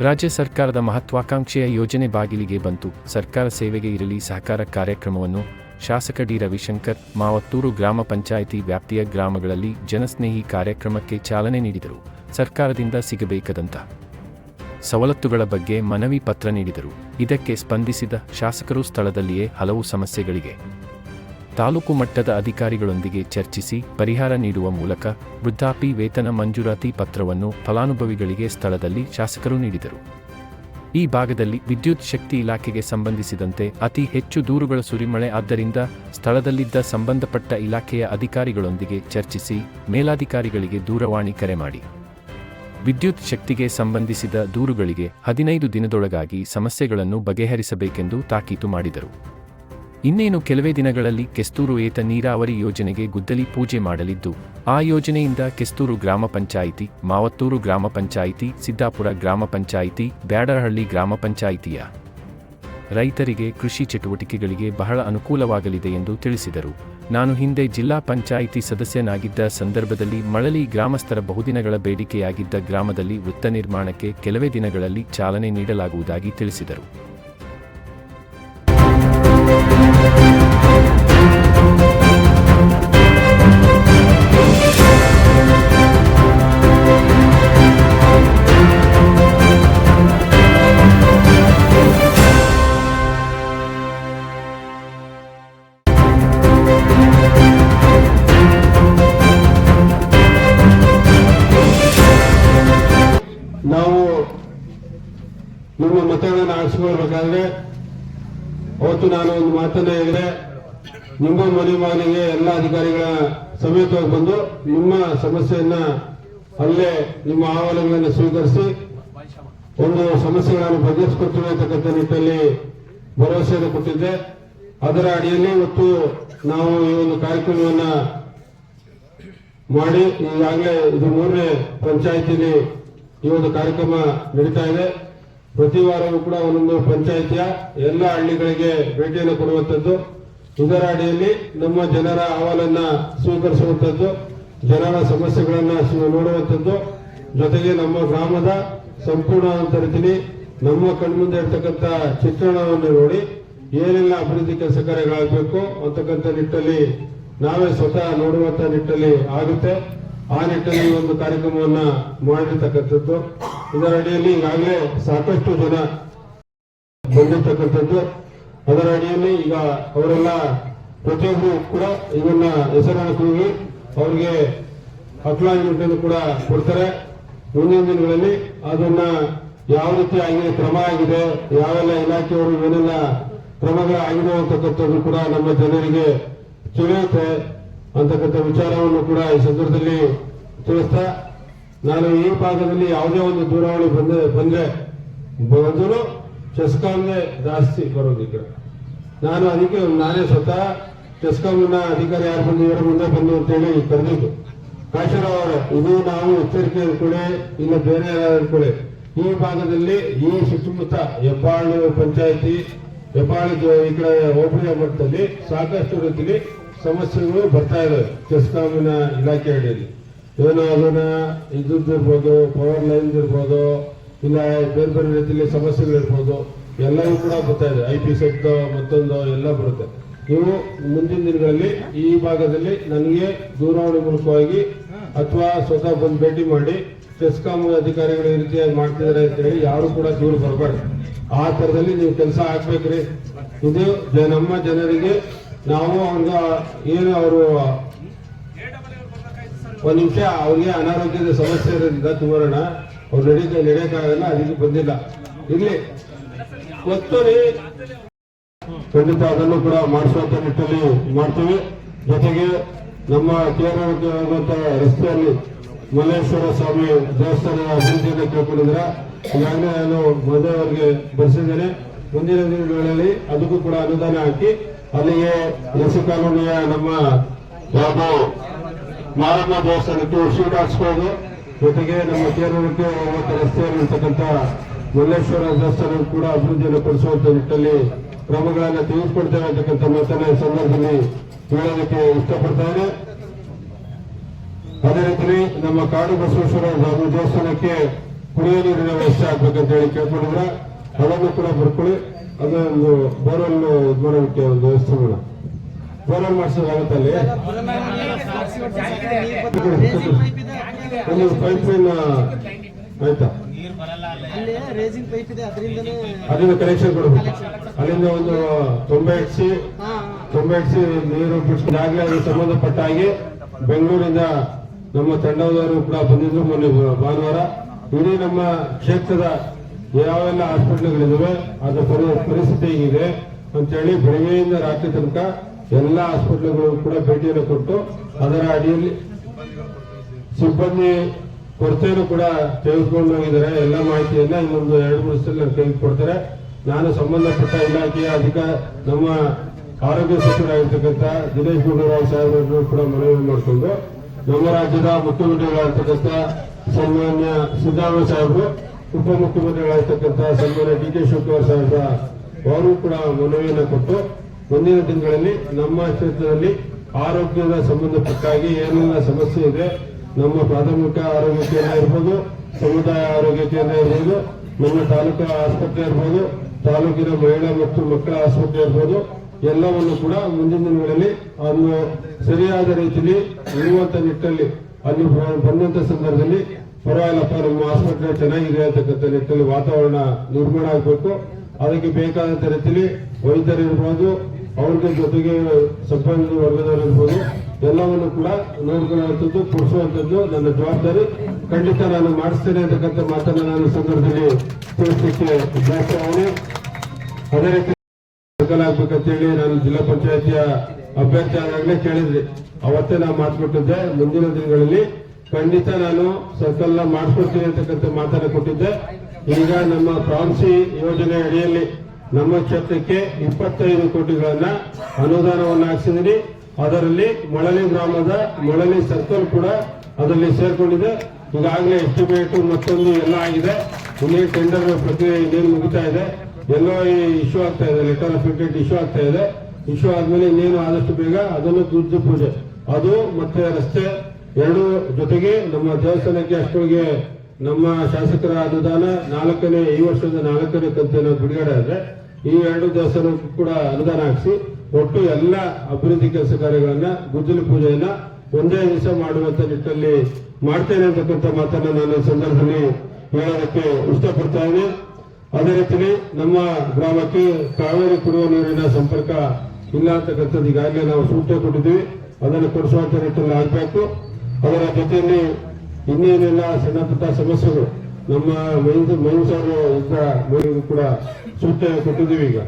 ರಾಜ್ಯ ಸರ್ಕಾರದ ಮಹತ್ವಾಕಾಂಕ್ಷೆಯ ಯೋಜನೆ ಬಾಗಿಲಿಗೆ ಬಂತು. ಸರ್ಕಾರ ಸೇವೆಗೆ ಇರಲಿ, ಸಹಕಾರ ಕಾರ್ಯಕ್ರಮವನ್ನು ಶಾಸಕ ಡಿ. ರವಿಶಂಕರ್, ಮಾವತ್ತೂರು ಗ್ರಾಮ ಪಂಚಾಯಿತಿ ವ್ಯಾಪ್ತಿಯ ಗ್ರಾಮಗಳಲ್ಲಿ ಜನಸ್ನೇಹಿ ಕಾರ್ಯಕ್ರಮಕ್ಕೆ ಚಾಲನೆ ನೀಡಿದರು. ಸರ್ಕಾರದಿಂದ ಸಿಗಬೇಕಾದಂಥ ಸವಲತ್ತುಗಳ ಬಗ್ಗೆ ಮನವಿ ಪತ್ರ ನೀಡಿದರು. ಇದಕ್ಕೆ ಸ್ಪಂದಿಸಿದ ಶಾಸಕರು ಸ್ಥಳದಲ್ಲಿಯೇ ಹಲವು ಸಮಸ್ಯೆಗಳಿಗೆ ತಾಲೂಕು ಮಟ್ಟದ ಅಧಿಕಾರಿಗಳೊಂದಿಗೆ ಚರ್ಚಿಸಿ ಪರಿಹಾರ ನೀಡುವ ಮೂಲಕ ವೃದ್ಧಾಪಿ ವೇತನ ಮಂಜೂರಾತಿ ಪತ್ರವನ್ನು ಫಲಾನುಭವಿಗಳಿಗೆ ಸ್ಥಳದಲ್ಲಿ ಶಾಸಕರು ನೀಡಿದರು. ಈ ಭಾಗದಲ್ಲಿ ವಿದ್ಯುತ್ ಶಕ್ತಿ ಇಲಾಖೆಗೆ ಸಂಬಂಧಿಸಿದಂತೆ ಅತಿ ಹೆಚ್ಚು ದೂರುಗಳ ಸುರಿಮಳೆ ಆದ್ದರಿಂದ ಸ್ಥಳದಲ್ಲಿದ್ದ ಸಂಬಂಧಪಟ್ಟ ಇಲಾಖೆಯ ಅಧಿಕಾರಿಗಳೊಂದಿಗೆ ಚರ್ಚಿಸಿ ಮೇಲಾಧಿಕಾರಿಗಳಿಗೆ ದೂರವಾಣಿ ಕರೆ ಮಾಡಿ. ವಿದ್ಯುತ್ ಶಕ್ತಿಗೆ ಸಂಬಂಧಿಸಿದ ದೂರುಗಳಿಗೆ ಹದಿನೈದು ದಿನದೊಳಗಾಗಿ ಸಮಸ್ಯೆಗಳನ್ನು ಬಗೆಹರಿಸಬೇಕೆಂದು ತಾಕೀತು ಮಾಡಿದರು. ಇನ್ನೇನು ಕೆಲವೇ ದಿನಗಳಲ್ಲಿ ಕೆಸ್ತೂರು ಏತ ನೀರಾವರಿ ಯೋಜನೆಗೆ ಗುದ್ದಲಿ ಪೂಜೆ ಮಾಡಲಿದ್ದು, ಆ ಯೋಜನೆಯಿಂದ ಕೆಸ್ತೂರು ಗ್ರಾಮ ಪಂಚಾಯಿತಿ, ಮಾವತ್ತೂರು ಗ್ರಾಮ ಪಂಚಾಯಿತಿ, ಸಿದ್ದಾಪುರ ಗ್ರಾಮ ಪಂಚಾಯಿತಿ, ಬ್ಯಾಡರಹಳ್ಳಿ ಗ್ರಾಮ ಪಂಚಾಯಿತಿಯ ರೈತರಿಗೆ ಕೃಷಿ ಚಟುವಟಿಕೆಗಳಿಗೆ ಬಹಳ ಅನುಕೂಲವಾಗಲಿದೆ ಎಂದು ತಿಳಿಸಿದರು. ನಾನು ಹಿಂದೆ ಜಿಲ್ಲಾ ಪಂಚಾಯಿತಿ ಸದಸ್ಯನಾಗಿದ್ದ ಸಂದರ್ಭದಲ್ಲಿ ಮಳಲಿ ಗ್ರಾಮಸ್ಥರ ಬಹುದಿನಗಳ ಬೇಡಿಕೆಯಾಗಿದ್ದ ಗ್ರಾಮದಲ್ಲಿ ವೃತ್ತ ನಿರ್ಮಾಣಕ್ಕೆ ಕೆಲವೇ ದಿನಗಳಲ್ಲಿ ಚಾಲನೆ ನೀಡಲಾಗುವುದಾಗಿ ತಿಳಿಸಿದರು. ನಿಮ್ಮ ಮತಗಳನ್ನು ಆರಿಸಿಕೊಳ್ಬೇಕಾದ್ರೆ ಅವತ್ತು ನಾನು ಒಂದು ಮಾತನ್ನ ಹೇಳಿದ್ರೆ, ನಿಮ್ಮ ಮನೆ ಮಗನಿಗೆ ಎಲ್ಲ ಅಧಿಕಾರಿಗಳ ಸಮೇತವಾಗಿ ಬಂದು ನಿಮ್ಮ ಸಮಸ್ಯೆಯನ್ನ ಅಲ್ಲೇ ನಿಮ್ಮ ಆಹ್ವಾನಗಳನ್ನು ಸ್ವೀಕರಿಸಿ, ಒಂದು ಸಮಸ್ಯೆಗಳನ್ನು ಬಗೆಹರಿಸಿಕೊಡ್ತೀವಿ ಅಂತಕ್ಕಂಥ ನಿಟ್ಟಲ್ಲಿ ಭರವಸೆಯನ್ನು ಕೊಟ್ಟಿದ್ದೆ. ಅದರ ಅಡಿಯಲ್ಲಿ ಇವತ್ತು ನಾವು ಈ ಒಂದು ಕಾರ್ಯಕ್ರಮವನ್ನ ಮಾಡಿ ಈಗಾಗಲೇ ಇದು ಮೂರನೇ ಪಂಚಾಯತಿಲಿ ಈ ಒಂದು ಕಾರ್ಯಕ್ರಮ ನಡೀತಾ ಇದೆ. ಪ್ರತಿ ವಾರವೂ ಕೂಡ ಒಂದೊಂದು ಪಂಚಾಯಿತಿಯ ಎಲ್ಲ ಹಳ್ಳಿಗಳಿಗೆ ಭೇಟಿಯನ್ನು ಕೊಡುವಂಥದ್ದು. ಇದರ ಅಡಿಯಲ್ಲಿ ನಮ್ಮ ಜನರ ಅಹವಾಲನ್ನ ಸ್ವೀಕರಿಸುವಂಥದ್ದು, ಜನರ ಸಮಸ್ಯೆಗಳನ್ನ ನೋಡುವಂಥದ್ದು. ಜೊತೆಗೆ ನಮ್ಮ ಗ್ರಾಮದ ಸಂಪೂರ್ಣವಾದಂಥ ರೀತಿಯಲ್ಲಿ ನಮ್ಮ ಕಣ್ಮುಂದೆ ಇರ್ತಕ್ಕಂಥ ಚಿತ್ರಣವನ್ನು ನೋಡಿ, ಏನೆಲ್ಲ ಅಭಿವೃದ್ಧಿ ಕೆಲಸ ಕಾರ್ಯಗಳಾಗಬೇಕು ಅಂತಕ್ಕಂಥ ನಿಟ್ಟಲ್ಲಿ ನಾವೇ ಸ್ವತಃ ನೋಡುವಂತ ನಿಟ್ಟಲ್ಲಿ ಆಗುತ್ತೆ. ಆ ನಿಟ್ಟಿನಲ್ಲಿ ಒಂದು ಕಾರ್ಯಕ್ರಮವನ್ನ ಮಾಡಿರ್ತಕ್ಕಂಥದ್ದು. ಇದರ ಅಡಿಯಲ್ಲಿ ಈಗಾಗಲೇ ಸಾಕಷ್ಟು ಜನ ಬಂದಿರ್ತಕ್ಕಂಥದ್ದು. ಅದರ ಅಡಿಯಲ್ಲಿ ಈಗ ಅವರೆಲ್ಲ ಪ್ರತಿಯೊಬ್ಬರು ಕೂಡ ಇದನ್ನ ಹೆಸರನ್ನು ಕೂಗಿ ಅವರಿಗೆ ಅನ್ನು ಕೂಡ ಕೊಡ್ತಾರೆ. ಮುಂದಿನ ದಿನಗಳಲ್ಲಿ ಅದನ್ನ ಯಾವ ರೀತಿ ಆಗಿದೆ, ಕ್ರಮ ಆಗಿದೆ, ಯಾವೆಲ್ಲ ಇಲಾಖೆಯವರು ಏನೆಲ್ಲ ಕ್ರಮಗಳು ಆಗಿದೆ ಅಂತಕ್ಕಂಥದ್ದು ಕೂಡ ನಮ್ಮ ಜನರಿಗೆ ತಿಳಿಯುತ್ತೆ. ಅಂತಕ್ಕಂಥ ವಿಚಾರವನ್ನು ಕೂಡ ಈ ಸಂದರ್ಭದಲ್ಲಿ ತಿಳಿಸ್ತಾ, ನಾನು ಈ ಭಾಗದಲ್ಲಿ ಯಾವುದೇ ಒಂದು ದೂರವಾಣಿ ಬಂದ, ಬಂದ್ರೆ ಬಂದರೂ ಚೆಸ್ಕಾಂಗೆ ಜಾಸ್ತಿ ಬರೋದಿಲ್ಲ ನಾನು ಅದಕ್ಕೆ ನಾನೇ ಸ್ವತಃ ಚೆಸ್ಕಾಂನ ಅಧಿಕಾರಿ ಯಾರು ಬಂದಿದ್ದಾರೆ ಮುಂದೆ ಬಂದು ಅಂತೇಳಿ ಕರೆದಿದ್ದು. ಕಾಶರಾವ್ ಅವರು ಇದು ನಾವು ಎಚ್ಚರಿಕೆ ಕೂಡ ಇಲ್ಲ, ಬೇರೆ ಯಾರಾದ್ರೂ ಈ ಭಾಗದಲ್ಲಿ ಈ ಸುತ್ತಮುತ್ತ ಹೆಬ್ಬಾಳು ಪಂಚಾಯಿತಿ, ಹೆಬ್ಬಾಳು ಈ ಕಡೆ ಹೋಬಳಿಯ ಮಟ್ಟದಲ್ಲಿ ಸಾಕಷ್ಟು ರೀತಿಯಲ್ಲಿ ಸಮಸ್ಯೆಗಳು ಬರ್ತಾ ಇದಾವೆ. ಚೆಸ್ಕಾಮಿನ ಇಲಾಖೆ ಅಡಿಯಲ್ಲಿ ಏನೋ ಅದನ್ನ ಇದ್ದದ್ದು ಇರ್ಬೋದು ಪವರ್ ಲೈನ್ ಇರ್ಬೋದು, ಇಲ್ಲ ಬೇರೆ ಬೇರೆ ರೀತಿಯಲ್ಲಿ ಸಮಸ್ಯೆಗಳಿರ್ಬೋದು, ಎಲ್ಲವೂ ಕೂಡ ಬರ್ತಾ ಇದೆ. ಐ ಪಿ ಸೆಟ್ ಮತ್ತೊಂದು ಎಲ್ಲ ಬರುತ್ತೆ. ನೀವು ಮುಂದಿನ ದಿನಗಳಲ್ಲಿ ಈ ಭಾಗದಲ್ಲಿ ನನಗೆ ದೂರವಾಣಿ ಮೂಲಕವಾಗಿ ಅಥವಾ ಸ್ವತಃ ಬಂದು ಭೇಟಿ ಮಾಡಿ ಚೆಸ್ಕಾಂ ಅಧಿಕಾರಿಗಳು ಈ ರೀತಿಯಾಗಿ ಮಾಡ್ತಿದ್ದಾರೆ ಅಂತ ಹೇಳಿ ಯಾರು ಕೂಡ ದೂರು ಬರಬಾರ್ದು. ಆ ಥರದಲ್ಲಿ ನೀವು ಕೆಲಸ ಆಗ್ಬೇಕ್ರಿ. ಇದು ನಮ್ಮ ಜನರಿಗೆ ನಾವು ಒಂದು ಏನು ಅವರು ಒಂದು ನಿಮಿಷ ಅವ್ರಿಗೆ ಅನಾರೋಗ್ಯದ ಸಮಸ್ಯೆ ಇರೋದ್ರಿಂದ ತೋರೋಣ ಅವ್ರು ನಡೀಕ ನಡೆಯೋಕ್ಕಾಗಲ್ಲ ಅದಕ್ಕೆ ಬಂದಿಲ್ಲ. ಇರ್ಲಿ. ಗೊತ್ತು ಖಂಡಿತ ಅದನ್ನು ಕೂಡ ಮಾಡಿಸುವಂತ ನಿಟ್ಟಲ್ಲಿ ಮಾಡ್ತೀವಿ. ಜೊತೆಗೆ ನಮ್ಮ ಕೇರಳಕ್ಕೆ ರಸ್ತೆಯಲ್ಲಿ ಮಲ್ಲೇಶ್ವರ ಸ್ವಾಮಿ ದೇವಸ್ಥಾನದ ಅಭಿವೃದ್ಧಿಯನ್ನು ಕೇಳ್ಕೊಂಡಿದ್ರೆ ಈಗಾಗಲೇ ನಾನು ಮದುವೆ ಅವರಿಗೆ ಬರೆಸಿದ್ದೇನೆ. ಮುಂದಿನ ದಿನಗಳಲ್ಲಿ ಅದಕ್ಕೂ ಕೂಡ ಅನುದಾನ ಹಾಕಿ ಅಲ್ಲಿಗೆ ಎಸಿ ಕಾಲೋನಿಯ ನಮ್ಮ ಯಾವುದು ಮಾರಮ್ಮ ದೇವಸ್ಥಾನಕ್ಕೆ ಶೀಟ್ ಹಾಕ್ಸ್ಬೋದು ಜೊತೆಗೆ ನಮ್ಮ ಕೇರಳಕ್ಕೆ ಹೋಗುವಂತ ರಸ್ತೆಯಲ್ಲಿರ್ತಕ್ಕಂಥ ಮಲ್ಲೇಶ್ವರ ದೇವಸ್ಥಾನ ಕೂಡ ಅಭಿವೃದ್ಧಿಯನ್ನು ಪಡಿಸುವಂತ ನಿಟ್ಟಲ್ಲಿ ಕ್ರಮಗಳನ್ನು ತೆಗೆದುಕೊಳ್ತೇವೆ ಅಂತಕ್ಕಂಥ ಮಾತನ್ನ ಸಂದರ್ಭದಲ್ಲಿ ಹೇಳೋದಕ್ಕೆ ಇಷ್ಟಪಡ್ತಾರೆ ಅದೇ ರೀತಿ ನಮ್ಮ ಕಾಡು ಬಸವೇಶ್ವರ ದೇವಸ್ಥಾನಕ್ಕೆ ಕುಡಿಯುವ ನೀರಿನ ವ್ಯವಸ್ಥೆ ಆಗ್ಬೇಕಂತ ಹೇಳಿ ಕೇಳ್ಕೊಂಡಿದ್ರೆ. ಅದನ್ನು ಕೂಡ ಬರ್ಕೊಳ್ಳಿ. ಅದೊಂದು ಬೋರ್ವೆಲ್ ಇದು ಮಾಡೋದಕ್ಕೆ ಒಂದು ವ್ಯವಸ್ಥೆ ಮಾಡೋಣ ಬೋರ್ವೆಲ್ ಮಾಡಿಸೋದಾಗುತ್ತೆ ಅಲ್ಲಿ ಒಂದು ಪೈಪ್ ಲೈನ್ ಆಯ್ತಾ? ಅಲ್ಲಿಂದ ಕನೆಕ್ಷನ್ ಕೊಡಬೇಕು. ಅಲ್ಲಿಂದ ಒಂದು ತೊಂಬೆ ಹಚ್ಚಿ ತೊಂಬೆ ಹಚ್ಚಿ ನೀರು ಬಿಡಿಸಿದಾಗಲೇ ಅದಕ್ಕೆ ಸಂಬಂಧಪಟ್ಟ ಹಾಗೆ ಬೆಂಗಳೂರಿಂದ ನಮ್ಮ ತಂಡದವರು ಕೂಡ ಬಂದಿದ್ರು ಮೊನ್ನೆ ಭಾನುವಾರ. ಇಡೀ ನಮ್ಮ ಕ್ಷೇತ್ರದ ಯಾವೆಲ್ಲ ಹಾಸ್ಪಿಟಲ್ಗಳಿದಾವೆ, ಅದರ ಪರಿ- ಪರಿಸ್ಥಿತಿ ಹೇಗಿದೆ ಅಂತೇಳಿ ಬೆಳಗ್ಗೆಯಿಂದ ರಾತ್ರಿ ತನಕ ಎಲ್ಲ ಹಾಸ್ಪಿಟಲ್ಗಳು ಕೂಡ ಭೇಟಿಯನ್ನು ಕೊಟ್ಟು ಅದರ ಅಡಿಯಲ್ಲಿ ಸಿಬ್ಬಂದಿ ಕೊರತೆಯನ್ನು ಕೂಡ ತೆಗೆದುಕೊಂಡು ಹೋಗಿದ್ದಾರೆ. ಎಲ್ಲ ಮಾಹಿತಿಯನ್ನ ಇನ್ನೊಂದು ಎರಡು ಮೂರು ಸಲ ತೆಗೆದುಕೊಡ್ತಾರೆ ಕೊಡ್ತಾರೆ. ನಾನು ಸಂಬಂಧಪಟ್ಟ ಇಲಾಖೆಯ ಅಧಿಕ, ನಮ್ಮ ಆರೋಗ್ಯ ಸಚಿವರಾಗಿರ್ತಕ್ಕಂಥ ದಿನೇಶ್ ಗುಂಡೂರಾವ್ ಸಾಹೇಬರನ್ನು ಕೂಡ ಮನವಿ ಮಾಡಿಕೊಂಡು ನಮ್ಮ ರಾಜ್ಯದ ಮುಖ್ಯಮಂತ್ರಿಗಳಾಗಿರ್ತಕ್ಕಂಥ ಸನ್ಮಾನ್ಯ ಸಿದ್ದರಾಮಯ್ಯ ಸಾಹೇಬರು ಉಪಮುಖ್ಯಮಂತ್ರಿಗಳಾಗಿರ್ತಕ್ಕಂಥ ಸನ್ಮಾನ್ಯ ಡಿ ಕೆ ಶಿವಕುಮಾರ್ ಸಾಹೇಬ ಅವರು ಕೂಡ ಮನವಿಯನ್ನು ಕೊಟ್ಟು ಮುಂದಿನ ದಿನಗಳಲ್ಲಿ ನಮ್ಮ ಕ್ಷೇತ್ರದಲ್ಲಿ ಆರೋಗ್ಯದ ಸಂಬಂಧಪಟ್ಟಾಗಿ ಏನೆಲ್ಲ ಸಮಸ್ಯೆ ಇದೆ, ನಮ್ಮ ಪ್ರಾಥಮಿಕ ಆರೋಗ್ಯ ಕೇಂದ್ರ ಇರ್ಬೋದು, ಸಮುದಾಯ ಆರೋಗ್ಯ ಕೇಂದ್ರ ಇರ್ಬೋದು, ನಮ್ಮ ತಾಲೂಕು ಆಸ್ಪತ್ರೆ ಇರ್ಬೋದು, ತಾಲೂಕಿನ ಮಹಿಳಾ ಮತ್ತು ಮಕ್ಕಳ ಆಸ್ಪತ್ರೆ ಇರ್ಬೋದು, ಎಲ್ಲವನ್ನು ಕೂಡ ಮುಂದಿನ ದಿನಗಳಲ್ಲಿ ಅನ್ನು ಸರಿಯಾದ ರೀತಿಯಲ್ಲಿ ಇರುವಂತ ನಿಟ್ಟಲ್ಲಿ ಅಲ್ಲಿ ಬಂದಂತ ಸಂದರ್ಭದಲ್ಲಿ ಪರವಾಗಿಲ್ಲಪ್ಪ, ನಮ್ಮ ಆಸ್ಪತ್ರೆ ಚೆನ್ನಾಗಿದೆ ಅಂತಕ್ಕಂಥ ನಿಟ್ಟಿನಲ್ಲಿ ವಾತಾವರಣ ನಿರ್ಮಾಣ ಆಗಬೇಕು. ಅದಕ್ಕೆ ಬೇಕಾದಂತ ರೀತಿಯಲ್ಲಿ ವೈದ್ಯರಿರ್ಬೋದು ಅವ್ರಿಗೆ ಜೊತೆಗೆ ಸಂಬಂಧಿ ವರ್ಗದವರು ಇರ್ಬೋದು, ಎಲ್ಲವನ್ನು ಕೂಡ ನೋಡ್ಕೊಳ್ಳುವಂಥದ್ದು, ಕೊಡಿಸುವಂಥದ್ದು ನನ್ನ ಜವಾಬ್ದಾರಿ. ಖಂಡಿತ ನಾನು ಮಾಡಿಸ್ತೇನೆ ಅಂತಕ್ಕಂಥ ಮಾತನ್ನು ನಾನು ಸಂದರ್ಭದಲ್ಲಿ ತಿಳಿಸಲಿಕ್ಕೆ ಬಯಸ್ತೇನೆ ಅದೇ ರೀತಿ ಆಗ್ಬೇಕಂತ ಹೇಳಿ ನಾನು ಜಿಲ್ಲಾ ಪಂಚಾಯತಿಯ ಅಭ್ಯರ್ಥಿ ಆದಾಗಲೇ ಕೇಳಿದ್ರಿ. ಅವತ್ತೇ ನಾನು ಮಾತು ಕೊಟ್ಟಿದ್ದೆ ಮುಂದಿನ ದಿನಗಳಲ್ಲಿ ಖಂಡಿತ ನಾನು ಸರ್ಕಲ್ನ ಮಾಡಿಸ್ಕೊಡ್ತೀನಿ ಅಂತಕ್ಕಂಥ ಮಾತನ್ನ ಕೊಟ್ಟಿದ್ದೆ. ಈಗ ನಮ್ಮ ಪ್ರಾಂಸಿ ಯೋಜನೆ ಅಡಿಯಲ್ಲಿ ನಮ್ಮ ಕ್ಷೇತ್ರಕ್ಕೆ ಇಪ್ಪತ್ತೈದು ಕೋಟಿಗಳನ್ನ ಅನುದಾನವನ್ನು ಹಾಕ್ಸಿದ್ದೀನಿ ಅದರಲ್ಲಿ ಮೊಳಲಿ ಗ್ರಾಮದ ಮೊಳಲಿ ಸರ್ಕಲ್ ಕೂಡ ಅದರಲ್ಲಿ ಸೇರ್ಕೊಂಡಿದೆ. ಈಗಾಗಲೇ ಎಸ್ಟಿಮೇಟ್ ಮತ್ತೊಂದು ಎಲ್ಲ ಆಗಿದೆ. ಇಲ್ಲಿ ಟೆಂಡರ್ ಪ್ರಕ್ರಿಯೆ ಇನ್ನೇನು ಮುಗಿತಾ ಇದೆ. ಎಲ್ಲೋ ಈ ಇಶ್ಯೂ ಆಗ್ತಾ ಇದೆ ಲೆಟರ್ ಆಫ್ ಇಂಟೆಂಟ್ ಇಶ್ಯೂ ಆಗ್ತಾ ಇದೆ. ಇಶ್ಯೂ ಆದ್ಮೇಲೆ ಇನ್ನೇನು ಆದಷ್ಟು ಬೇಗ ಅದನ್ನು ದುಡ್ಡು ಪೂಜೆ. ಅದು ಮತ್ತೆ ರಸ್ತೆ ಎರಡು ಜೊತೆಗೆ ನಮ್ಮ ದೇವಸ್ಥಾನಕ್ಕೆ ಅಷ್ಟೊಳಗೆ ನಮ್ಮ ಶಾಸಕರ ಅನುದಾನ ನಾಲ್ಕನೇ, ಈ ವರ್ಷದ ನಾಲ್ಕನೇ ಕಂತಿನ ಬಿಡುಗಡೆ ಆದ್ರೆ ಈ ಎರಡು ದೇವಸ್ಥಾನಕ್ಕೂ ಕೂಡ ಅನುದಾನ ಹಾಕಿಸಿ ಒಟ್ಟು ಎಲ್ಲ ಅಭಿವೃದ್ಧಿ ಕೆಲಸ ಕಾರ್ಯಗಳನ್ನ ಗುದ್ದಲಿ ಪೂಜೆಯನ್ನ ಒಂದೇ ದಿವಸ ಮಾಡುವಂತ ನಿಟ್ಟಲ್ಲಿ ಮಾಡ್ತೇನೆ ಅಂತಕ್ಕಂಥ ಮಾತನ್ನ ನಾನು ಸಂದರ್ಭದಲ್ಲಿ ಹೇಳೋದಕ್ಕೆ ಇಷ್ಟಪಡ್ತಾ ಇದ್ದೀನಿ. ಅದೇ ರೀತಿ ನಮ್ಮ ಗ್ರಾಮಕ್ಕೆ ಕಾವೇರಿ ಕುಡಿಯುವ ನೀರಿನ ಸಂಪರ್ಕ ಇಲ್ಲ ಅಂತಕ್ಕಂಥದ್ದು ಈಗಾಗಲೇ ನಾವು ಸೂಚನೆ ಕೊಟ್ಟಿದ್ದೀವಿ. ಅದನ್ನು ಕೊಡಿಸುವಂತ ನಿಟ್ಟಲ್ಲಿ ಆಗಬೇಕು. ಅದರ ಜೊತೆಯಲ್ಲಿ ಇನ್ನೇನೆಲ್ಲ ಸಣ್ಣ ಪುಟ್ಟ ಸಮಸ್ಯೆಗಳು, ನಮ್ಮ ಮೈನ್ಸ್ ಮೈನ್ಸ್ ಅವರು ಇದ್ದ ಮೈನಿಗೂ ಕೂಡ ಸೂಚನೆ ಕೊಟ್ಟಿದ್ದೀವಿ ಈಗ.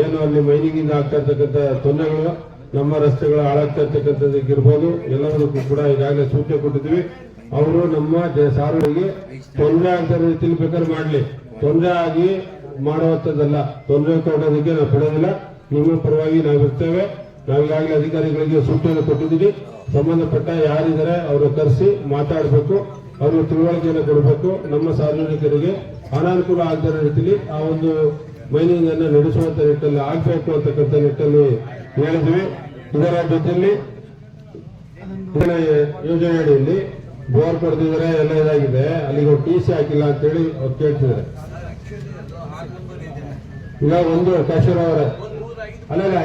ಏನು ಅಲ್ಲಿ ಮೈನಿಂಗ್ ಇಂದ ಆಗ್ತಾ ಇರ್ತಕ್ಕಂಥ ತೊಂದರೆಗಳು, ನಮ್ಮ ರಸ್ತೆಗಳು ಹಾಳಾಗ್ತಾ ಇರ್ತಕ್ಕಂಥದ್ದಕ್ಕಿರ್ಬೋದು ಎಲ್ಲದಕ್ಕೂ ಕೂಡ ಈಗಾಗಲೇ ಸೂಚನೆ ಕೊಟ್ಟಿದ್ದೀವಿ. ಅವರು ನಮ್ಮ ಸಾರಿಗೆ ತೊಂದರೆ ಆಗದ ರೀತಿಯಲ್ಲಿ ಬೇಕಾದ್ರೆ ಮಾಡಲಿ. ತೊಂದರೆ ಆಗಿ ಮಾಡುವಂಥದ್ದಲ್ಲ, ತೊಂದರೆ ಕೊಡೋದಕ್ಕೆ ನಾವು ಬಿಡೋದಿಲ್ಲ ನಿಮ್ಮ ಪರವಾಗಿ ನಾವಿರ್ತೇವೆ. ನಾವೀಗಾಗಲೇ ಅಧಿಕಾರಿಗಳಿಗೆ ಸೂಚನೆ ಕೊಟ್ಟಿದ್ದೀವಿ. ಸಂಬಂಧಪಟ್ಟ ಯಾರಿದ್ದಾರೆ ಅವರು ಕರೆಸಿ ಮಾತಾಡಬೇಕು. ಅವರು ತಿಳುವಳಿಕೆಯನ್ನು ಕೊಡಬೇಕು. ನಮ್ಮ ಸಾರ್ವಜನಿಕರಿಗೆ ಅನಾನುಕೂಲ ಆಗದ ರೀತಿಯಲ್ಲಿ ಆ ಒಂದು ಮೈನಿಂಗ್ ಅನ್ನು ನಡೆಸುವಂತ ನಿಟ್ಟಲ್ಲಿ ಆಗಬೇಕು ಅಂತಕ್ಕಂಥ ನಿಟ್ಟಲ್ಲಿ ಹೇಳಿದ್ವಿ ಇದರ ಜೊತೆಯಲ್ಲಿ ಯೋಜನೆ ಅಡಿಯಲ್ಲಿ ಬೋರ್ ಕೊಡ್ತಿದ್ದಾರೆ, ಎಲ್ಲ ಇದಾಗಿದೆ. ಅಲ್ಲಿಗೆ ಟಿ ಸಿ ಹಾಕಿಲ್ಲ ಅಂತೇಳಿ ಅವ್ರು ಕೇಳ್ತಿದ್ದಾರೆ. ಈಗ ಒಂದು ಕಾಶ್ಮೀರ ಅವರ. ಅಲ್ಲಲ್ಲ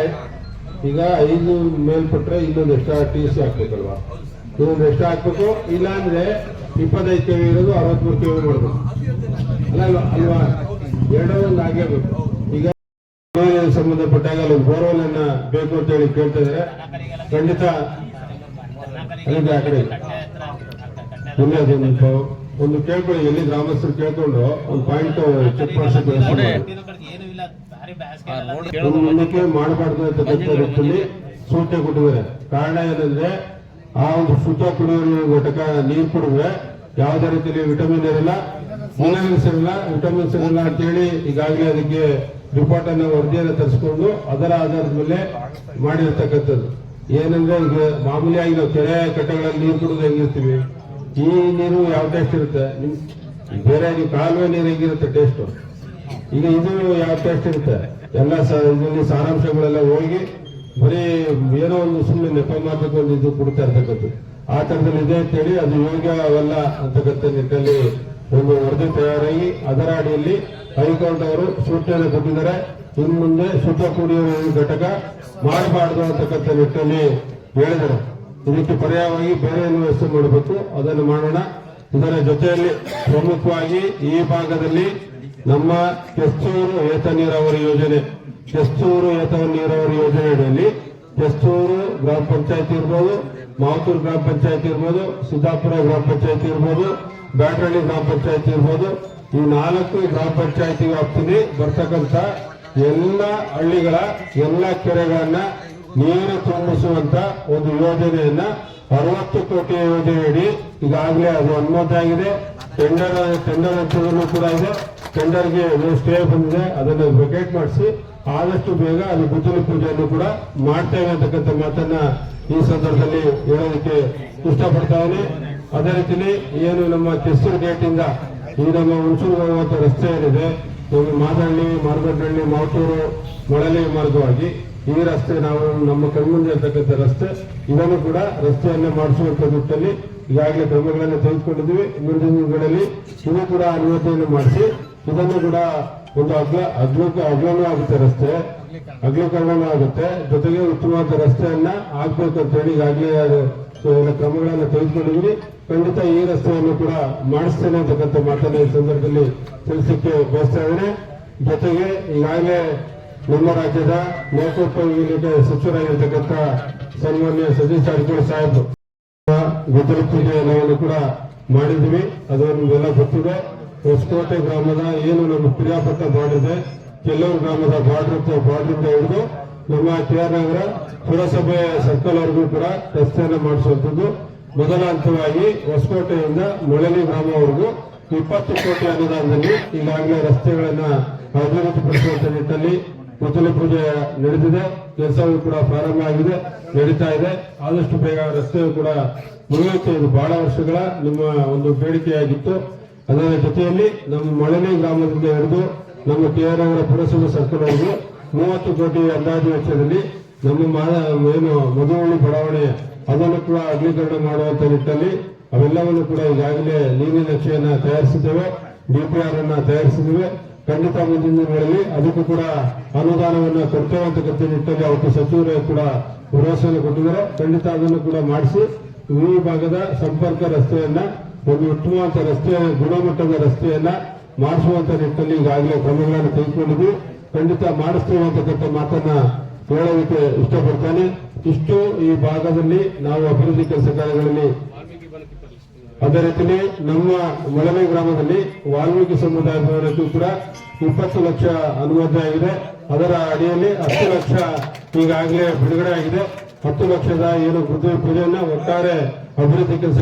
ಈಗ ಐದು ಮೇಲ್ಪಟ್ರೆ ಇನ್ನೊಂದು ಎಕ್ಸ್ಟ್ರಾ ಟಿ ಸಿ ಹಾಕ್ಬೇಕಲ್ವಾ? ಇನ್ನೊಂದು ಎಕ್ಸ್ಟ್ರಾ ಹಾಕ್ಬೇಕು ಇಲ್ಲ ಅಂದ್ರೆ ಇಪ್ಪತ್ತೈದು ಕೆವಿ ಇರೋದು ಅರವತ್ಮೂರು ಕೆವಿ ಇರೋದು ಅಲ್ಲ ಅಲ್ವಾ? ಅಲ್ವಾ ಎರಡೋ ಒಂದು ಆಗಲೇಬೇಕು ಈಗ ಸಂಬಂಧಪಟ್ಟಾಗ ಅಲ್ಲಿ ಬೋರ್ವೆಲ್ ಅನ್ನ ಬೇಕು ಅಂತ ಹೇಳಿ ಕೇಳ್ತಾ ಇದಾರೆ ಖಂಡಿತ ಅಲ್ಲಿಂದ ಆ ಕಡೆ ಒಂದು ಒಂದು ಕೇಳ್ಕೊಳ್ಳಿ ಎಲ್ಲಿ ಗ್ರಾಮಸ್ಥರು ಕೇಳ್ಕೊಂಡು ಒಂದು ಪಾಯಿಂಟ್ ಚೆಕ್ ಮಾಡಿಸೋಕೆ ಬ್ಯಾಸ್ಗೆ ಮಾಡಬಾರ್ದು ಅಂತಕ್ಕಂಥ ಸೂಚನೆ ಕೊಟ್ಟಿದ್ದಾರೆ. ಕಾರಣ ಏನಂದ್ರೆ ಆ ಒಂದು ಶುದ್ಧ ಕುಡಿಯುವ ಘಟಕ ನೀರು ಕುಡಿದ್ರೆ ಯಾವುದೇ ರೀತಿಯಲ್ಲಿ ವಿಟಮಿನ್ ಇರಲ್ಲ ಮಿನರಲ್ಸ್ ಇರಲ್ಲ ವಿಟಮಿನ್ಸ್ ಇರಲ್ಲ ಅಂತೇಳಿ ಈಗಾಗಲೇ ಅದಕ್ಕೆ ರಿಪೋರ್ಟ್ ಅನ್ನ ವರದಿಯನ್ನು ತರಿಸ್ಕೊಂಡು ಅದರ ಆಧಾರದ ಮೇಲೆ ಮಾಡಿರ್ತಕ್ಕಂಥದ್ದು. ಏನಂದ್ರೆ ಈಗ ಮಾಮೂಲಿಯಾಗಿ ನಾವು ಕೆರೆ ಕಟ್ಟೆಗಳಲ್ಲಿ ನೀರು ಕುಡಿದು ಹೆಂಗಿರ್ತೀವಿ? ಈ ನೀರು ಯಾವ ಟೇಸ್ಟ್ ಇರುತ್ತೆ? ನಿಮ್ ಬೇರೆ ನೀವು ಕಾಲುವೆ ನೀರು ಹೆಂಗಿರುತ್ತೆ ಟೇಸ್ಟ್ ಈಗ ಇದು ಯಾವ ಟೆಸ್ಟ್ ಇರುತ್ತೆ? ಎಲ್ಲ ಇದರಲ್ಲಿ ಸಾರಾಂಶಗಳೆಲ್ಲ ಹೋಗಿ ಬರೀ ಏನೋ ಒಂದು ಸುಮ್ಮನೆ ನೆಪ ಮಾಡಬೇಕು ಒಂದು ಇದು ಕೊಡ್ತಾ ಇರ್ತಕ್ಕಂಥದ್ದು. ಆ ಥರದಲ್ಲಿ ಇದೆ ಅಂತೇಳಿ ಅದು ಯೋಗ್ಯ ಅವಲ್ಲ ಅಂತಕ್ಕಂಥ ನಿಟ್ಟಲ್ಲಿ ಒಂದು ವರದಿ ತಯಾರಾಗಿ ಅದರ ಅಡಿಯಲ್ಲಿ ಹೈಕೋರ್ಟ್ ಅವರು ಸೂಚನೆ ಕೊಟ್ಟಿದ್ದಾರೆ. ಇನ್ನು ಮುಂದೆ ಶುದ್ಧ ಕುಡಿಯುವ ಘಟಕ ಮಾಡಬಾರದು ಅಂತಕ್ಕಂಥ ನಿಟ್ಟಿನಲ್ಲಿ ಹೇಳಿದರು ಇದಕ್ಕೆ ಪರ್ಯಾಯವಾಗಿ ಬೇರೆ ವ್ಯವಸ್ಥೆ ಮಾಡಬೇಕು? ಅದನ್ನು ಮಾಡೋಣ. ಇದರ ಜೊತೆಯಲ್ಲಿ ಪ್ರಮುಖವಾಗಿ ಈ ಭಾಗದಲ್ಲಿ ನಮ್ಮ ಕೆಸ್ತೂರು ಏತ ನೀರಾವರಿ ಯೋಜನೆ ಕೆಸ್ತೂರು ಏತ ನೀರಾವರಿ ಯೋಜನೆಯಲ್ಲಿ ಕೆಸ್ತೂರು ಗ್ರಾಮ ಪಂಚಾಯತ್ ಇರ್ಬೋದು ಮಾವತೂರು ಗ್ರಾಮ ಪಂಚಾಯತ್ ಇರ್ಬೋದು, ಸಿದ್ದಾಪುರ ಗ್ರಾಮ ಪಂಚಾಯತ್ ಇರ್ಬೋದು ಬ್ಯಾಟರಳ್ಳಿ ಗ್ರಾಮ ಪಂಚಾಯತ್ ಇರ್ಬೋದು, ಈ ನಾಲ್ಕು ಗ್ರಾಮ ಪಂಚಾಯತಿ ವ್ಯಾಪ್ತಿಲಿ ಬರ್ತಕ್ಕಂಥ ಎಲ್ಲ ಹಳ್ಳಿಗಳ ಎಲ್ಲ ಕೆರೆಗಳನ್ನ ನೀರು ತುಂಬಿಸುವಂತ ಒಂದು ಯೋಜನೆಯನ್ನ ಅರವತ್ತು ಕೋಟಿ ಯೋಜನೆಯಡಿ ಈಗಾಗಲೇ ಅದು ಅನುಮತಿ ಆಗಿದೆ ಟೆಂಡರ್ ಟೆಂಡರ್ ಕೂಡ ಇದೆ. ಟೆಂಡರ್ಗೆ ಸ್ಟೇ ಬಂದಿದೆ ಅದನ್ನು ವೆಕೇಟ್ ಮಾಡಿಸಿ ಆದಷ್ಟು ಬೇಗ ಅದು ಗುದ್ದಲಿ ಪೂಜೆಯನ್ನು ಕೂಡ ಮಾಡ್ತೇವೆ ಅಂತಕ್ಕಂಥ ಮಾತನ್ನ ಈ ಸಂದರ್ಭದಲ್ಲಿ ಹೇಳೋದಕ್ಕೆ ಇಷ್ಟಪಡ್ತಾ ಇದ್ದೀನಿ ಅದೇ ರೀತಿಲಿ ಏನು ನಮ್ಮ ಕೆಸರು ಗೇಟ್ ಇಂದ ಈ ನಮ್ಮ ಹುಣಸೂರು ಹೋಗುವಂತ ರಸ್ತೆ ಏನಿದೆ ನಮ್ಮ ಮಾದಹಳ್ಳಿ ಮಾರ್ಗಡ್ಡಹಳ್ಳಿ ಮಾವಟೂರು ಮಳಲಿ ಮಾರ್ಗವಾಗಿ ಈ ರಸ್ತೆ ನಾವು ನಮ್ಮ ಕಣ್ಮುಂದೆ ಇರ್ತಕ್ಕಂಥ ರಸ್ತೆ, ಇದನ್ನು ಕೂಡ ರಸ್ತೆಯನ್ನೇ ಮಾಡಿಸುವಂತ ನಿಟ್ಟಿನಲ್ಲಿ ಈಗಾಗಲೇ ಕ್ರಮಗಳನ್ನು ತೆಗೆದುಕೊಂಡಿದ್ವಿ ಮುಂದಿನ ದಿನಗಳಲ್ಲಿ ಇದು ಕೂಡ ಅನುಮತಿಯನ್ನು ಮಾಡಿಸಿ ಇದನ್ನು ಕೂಡ ಒಂದು ಅಗ್ಲ ಅಗ್ಲ ಅಗ್ಲನೂ ಆಗುತ್ತೆ ರಸ್ತೆ. ಅಗ್ಲಕರಣನೂ ಆಗುತ್ತೆ. ಜೊತೆಗೆ ಉತ್ತಮವಾದ ರಸ್ತೆಯನ್ನ ಆಗ್ಬೇಕು ಅಂತ ಹೇಳಿ ಈಗಾಗಲೇ ಎಲ್ಲ ಕ್ರಮಗಳನ್ನು ತೆಗೆದುಕೊಂಡಿದ್ವಿ. ಖಂಡಿತ ಈ ರಸ್ತೆಯನ್ನು ಕೂಡ ಮಾಡಿಸ್ತೇನೆ ಅಂತಕ್ಕಂಥ ಮಾತನ್ನ ಈ ಸಂದರ್ಭದಲ್ಲಿ ತಿಳಿಸಕ್ಕೆ ಬಯಸ್ತಾ ಇದ್ದೇನೆ. ಜೊತೆಗೆ ಈಗಾಗಲೇ ನಮ್ಮ ರಾಜ್ಯದ ನೇತೃತ್ವ ಸಚಿವರಾಗಿರ್ತಕ್ಕಂಥ ಸನ್ಮಾನ್ಯ ಸತೀಶ್ ಜಾರಕಿಹೊಳಿ ಸಾಹೇಬ್ ಗುದ್ದಲಿ ನಾವನ್ನು ಕೂಡ ಮಾಡಿದ್ವಿ ಅದು ನಿಮಗೆಲ್ಲ ಗೊತ್ತಿದೆ. ಹೊಸಕೋಟೆ ಗ್ರಾಮದ ಏನು ನಮ್ಮ ಪ್ರಿಯಾಪಟ್ಟ ಬಾರ್ಡರ್ ಕೆಲವು ಗ್ರಾಮದ ಬಾರ್ಡರ್ ಬಾರ್ಡರ್ ಹಿಡಿದು ನಮ್ಮ ಕೆ ಆರ್ ನಗರ ಪುರಸಭೆ ಸರ್ಕಲ್ ವರೆಗೂ ಕೂಡ ರಸ್ತೆಯನ್ನು ಮಾಡಿಸುವಂಥದ್ದು ಮೊದಲ ಹಂತವಾಗಿ ಹೊಸಕೋಟೆಯಿಂದ ಮೊಳಲಿ ಗ್ರಾಮವರೆಗೂ ಇಪ್ಪತ್ತು ಕೋಟಿ ಅನುದಾನದಲ್ಲಿ ಈಗಾಗಲೇ ರಸ್ತೆಗಳನ್ನ ಅಭಿವೃದ್ಧಿಪಡಿಸುವಂತ ನಿಟ್ಟಿನಲ್ಲಿ ಮೊದಲ ಪೂಜೆ ನಡೆದಿದೆ ಕೆಲಸವೂ ಕೂಡ ಪ್ರಾರಂಭ ಆಗಿದೆ, ನಡೀತಾ ಇದೆ. ಆದಷ್ಟು ಬೇಗ ರಸ್ತೆಯು ಕೂಡ ಮುಗಿಯುತ್ತೆ ಇದು ಬಹಳ ವರ್ಷಗಳ ನಿಮ್ಮ ಒಂದು ಬೇಡಿಕೆಯಾಗಿತ್ತು. ಅದರ ಜೊತೆಯಲ್ಲಿ ನಮ್ಮ ಮಳಲಿ ಗ್ರಾಮದಿಂದ ಹಿಡಿದು ನಮ್ಮ ಕೆ ಆರ್ ಅವರ ಪುರಸಭೆ ಸರ್ಕಲ್ವರೆಗೂ ಮೂವತ್ತು ಕೋಟಿ ಅಂದಾಜು ವೆಚ್ಚದಲ್ಲಿ ನಮ್ಮ ಏನು ಮಧುವಳ್ಳಿ ಬಡಾವಣೆ, ಅದನ್ನು ಕೂಡ ಅಗಲೀಕರಣ ಮಾಡುವಂತ ನಿಟ್ಟಿನಲ್ಲಿ ಅವೆಲ್ಲವನ್ನು ಕೂಡ ಈಗಾಗಲೇ ನೀರಿನ ನಕ್ಷೆಯನ್ನ ತಯಾರಿಸಿದ್ದೇವೆ ಡಿಪಿಆರ್ ಅನ್ನ ತಯಾರಿಸಿದ್ದೇವೆ. ಖಂಡಿತ ಮುಂದಿನ ದಿನಗಳಲ್ಲಿ ಅದಕ್ಕೂ ಕೂಡ ಅನುದಾನವನ್ನು ಕೊಡ್ತೇವೆ ಅಂತಕ್ಕಂಥ ನಿಟ್ಟಿನಲ್ಲಿ ಅವತ್ತು ಸಚಿವರು ಕೂಡ ಭರವಸೆಯನ್ನು ಕೊಟ್ಟಿದ್ದಾರೆ. ಖಂಡಿತ ಅದನ್ನು ಕೂಡ ಮಾಡಿಸಿ, ಈ ಭಾಗದ ಸಂಪರ್ಕ ರಸ್ತೆಯನ್ನ ಒಂದು ಉತ್ತಮವಾದ ರಸ್ತೆಯ ಗುಣಮಟ್ಟದ ರಸ್ತೆಯನ್ನ ಮಾಡಿಸುವಂತ ನಿಟ್ಟಿನಲ್ಲಿ ಈಗಾಗಲೇ ಕ್ರಮಗಳನ್ನು ತೆಗೆದುಕೊಂಡಿದ್ವಿ. ಖಂಡಿತ ಮಾಡಿಸ್ತೇವೆ ಅಂತಕ್ಕಂಥ ಮಾತನ್ನ ಹೇಳೋದಕ್ಕೆ ಇಷ್ಟಪಡ್ತಾನೆ. ಇಷ್ಟು ಈ ಭಾಗದಲ್ಲಿ ನಾವು ಅಭಿವೃದ್ಧಿ ಕೆಲಸ ಕಾರ್ಯಗಳಲ್ಲಿ ಅದೇ ರೀತಿಯಲ್ಲಿ ನಮ್ಮ ಮೊಳವೆ ಗ್ರಾಮದಲ್ಲಿ ವಾಲ್ಮೀಕಿ ಸಮುದಾಯ ಭವನಕ್ಕೂ ಕೂಡ ಇಪ್ಪತ್ತು ಲಕ್ಷ ಅನುಮೋದನೆ ಆಗಿದೆ. ಅದರ ಅಡಿಯಲ್ಲಿ ಹತ್ತು ಲಕ್ಷ ಈಗಾಗಲೇ ಬಿಡುಗಡೆ ಆಗಿದೆ. ಹತ್ತು ಲಕ್ಷದ ಏನು ಪೂಜೆಯನ್ನ ಒಟ್ಟಾರೆ ಅಭಿವೃದ್ಧಿ ಕೆಲಸ